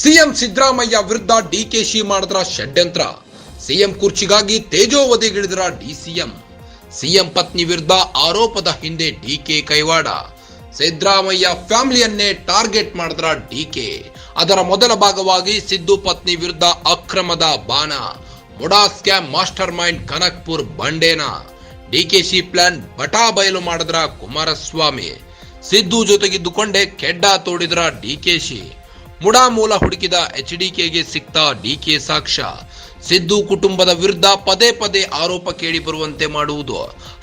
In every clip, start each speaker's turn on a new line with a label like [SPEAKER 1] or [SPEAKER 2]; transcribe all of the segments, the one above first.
[SPEAKER 1] CM Siddaramaiah ವಿರುದ್ಧ ಡಿಕೆಶಿ ಮಾಡಿದ್ರ ಷಡ್ಯಂತ್ರ. ಸಿಎಂ ಕುರ್ಚಿಗಾಗಿ ತೇಜೋವಧಿಗಿಳಿದ್ರ ಡಿಸಿಎಂ. ಸಿಎಂ ಪತ್ನಿ ವಿರುದ್ಧ ಆರೋಪದ ಹಿಂದೆ ಡಿಕೆ ಕೈವಾಡ. ಸಿದ್ದರಾಮಯ್ಯ ಫ್ಯಾಮಿಲಿಯನ್ನೇ ಟಾರ್ಗೆಟ್ ಮಾಡಿದ್ರ ಡಿಕೆ. ಅದರ ಮೊದಲ ಭಾಗವಾಗಿ ಸಿದ್ದು ಪತ್ನಿ ವಿರುದ್ಧ ಅಕ್ರಮದ ಬಾಣ. MUDA scam mastermind Kanakpur ಬಂಡೇನ. ಡಿಕೆಶಿ ಪ್ಲಾನ್ ಬಟಾ ಬಯಲು ಮಾಡಿದ್ರ ಕುಮಾರಸ್ವಾಮಿ. ಸಿದ್ದು ಜೊತೆಗಿದ್ದುಕೊಂಡೇ ಕೆಡ್ಡ ತೋಡಿದ್ರ ಡಿಕೆಶಿ. ಮೂಲ ಹುಡುಕಿದ ಎಚ್ಡಿಕೆಗೆ ಸಿಕ್ತ ಡಿಕೆ ಸಾಕ್ಷ್ಯ. ಸಿದ್ದು ಕುಟುಂಬದ ವಿರುದ್ಧ ಪದೇ ಪದೇ ಆರೋಪ ಕೇಳಿ ಬರುವಂತೆ ಮಾಡುವುದು.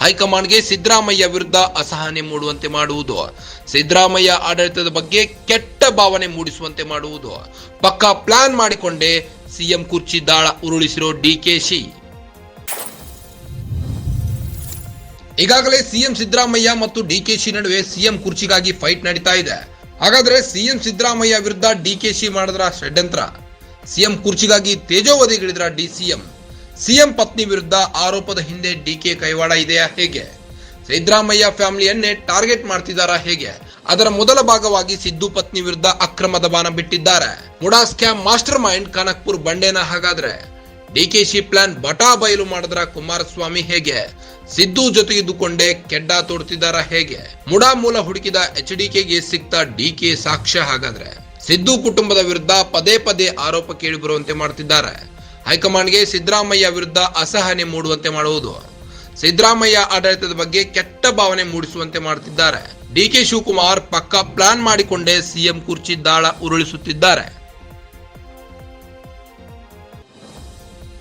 [SPEAKER 1] ಹೈಕಮಾಂಡ್ಗೆ ಸಿದ್ದರಾಮಯ್ಯ ವಿರುದ್ಧ ಅಸಹನೆ ಮೂಡುವಂತೆ ಮಾಡುವುದು. ಸಿದ್ದರಾಮಯ್ಯ ಆಡಳಿತದ ಬಗ್ಗೆ ಕೆಟ್ಟ ಭಾವನೆ ಮೂಡಿಸುವಂತೆ ಮಾಡುವುದು. ಪಕ್ಕಾ ಪ್ಲಾನ್ ಮಾಡಿಕೊಂಡೇ ಸಿಎಂ ಕುರ್ಚಿ ದಾಳ ಉರುಳಿಸಿರೋ ಡಿಕೆಶಿ ಈಗಾಗಲೇ ಸಿಎಂ ಸಿದ್ದರಾಮಯ್ಯ ಮತ್ತು ಡಿಕೆಶಿ ನಡುವೆ ಸಿಎಂ ಕುರ್ಚಿಗಾಗಿ ಫೈಟ್ ನಡೀತಾ ಇದೆ. ಹಾಗಾದ್ರೆ ಸಿಎಂ ಸಿದ್ದರಾಮಯ್ಯ ವಿರುದ್ಧ ಡಿ ಕೆ ಡಿಕೆಶಿ ಮಾಡಿದ್ರ ಷಡ್ಯಂತ್ರ. ಸಿಎಂ ಕುರ್ಚಿಗಾಗಿ ತೇಜೋವಧಿಗಿಳಿದ್ರ ಡಿಸಿಎಂ. ಸಿಎಂ ಪತ್ನಿ ವಿರುದ್ಧ ಆರೋಪದ ಹಿಂದೆ ಡಿಕೆ ಕೈವಾಡ ಇದೆಯಾ ಹೇಗೆ? ಸಿದ್ದರಾಮಯ್ಯ ಫ್ಯಾಮಿಲಿಯನ್ನೇ ಟಾರ್ಗೆಟ್ ಮಾಡ್ತಿದ್ದಾರಾ ಹೇಗೆ? ಅದರ ಮೊದಲ ಭಾಗವಾಗಿ ಸಿದ್ದು ಪತ್ನಿ ವಿರುದ್ಧ ಅಕ್ರಮದ ಬಾನ ಬಿಟ್ಟಿದ್ದಾರೆ MUDA scam mastermind Kanakpur ಬಂಡೇನ ಹಾಗಾದ್ರೆ? ಡಿಕೆಶಿ ಪ್ಲಾನ್ ಬಟಾ ಬಯಲು ಮಾಡಿದ್ರ ಕುಮಾರಸ್ವಾಮಿ ಹೇಗೆ? ಸಿದ್ದು ಜೊತೆಗಿದ್ದುಕೊಂಡೇ ಕೆಡ್ಡ ತೋಡ್ತಿದಾರ ಹೇಗೆ? ಮುಡಾ ಮೂಲ ಹುಡುಕಿದ ಎಚ್ ಡಿಕೆಗೆ ಸಿಕ್ತ ಡಿಕೆ ಸಾಕ್ಷ್ಯ ಹಾಗಾದ್ರೆ? ಸಿದ್ದು ಕುಟುಂಬದ ವಿರುದ್ಧ ಪದೇ ಪದೇ ಆರೋಪ ಕೇಳಿ ಬರುವಂತೆ ಮಾಡ್ತಿದ್ದಾರೆ. ಹೈಕಮಾಂಡ್ಗೆ ಸಿದ್ದರಾಮಯ್ಯ ವಿರುದ್ಧ ಅಸಹನೆ ಮೂಡುವಂತೆ ಮಾಡುವುದು. ಸಿದ್ದರಾಮಯ್ಯ ಆಡಳಿತದ ಬಗ್ಗೆ ಕೆಟ್ಟ ಭಾವನೆ ಮೂಡಿಸುವಂತೆ ಮಾಡ್ತಿದ್ದಾರೆ. ಡಿಕೆ ಶಿವಕುಮಾರ್ ಪಕ್ಕಾ ಪ್ಲಾನ್ ಮಾಡಿಕೊಂಡೇ ಸಿಎಂ ಕುರ್ಚಿ ದಾಳ ಉರುಳಿಸುತ್ತಿದ್ದಾರೆ.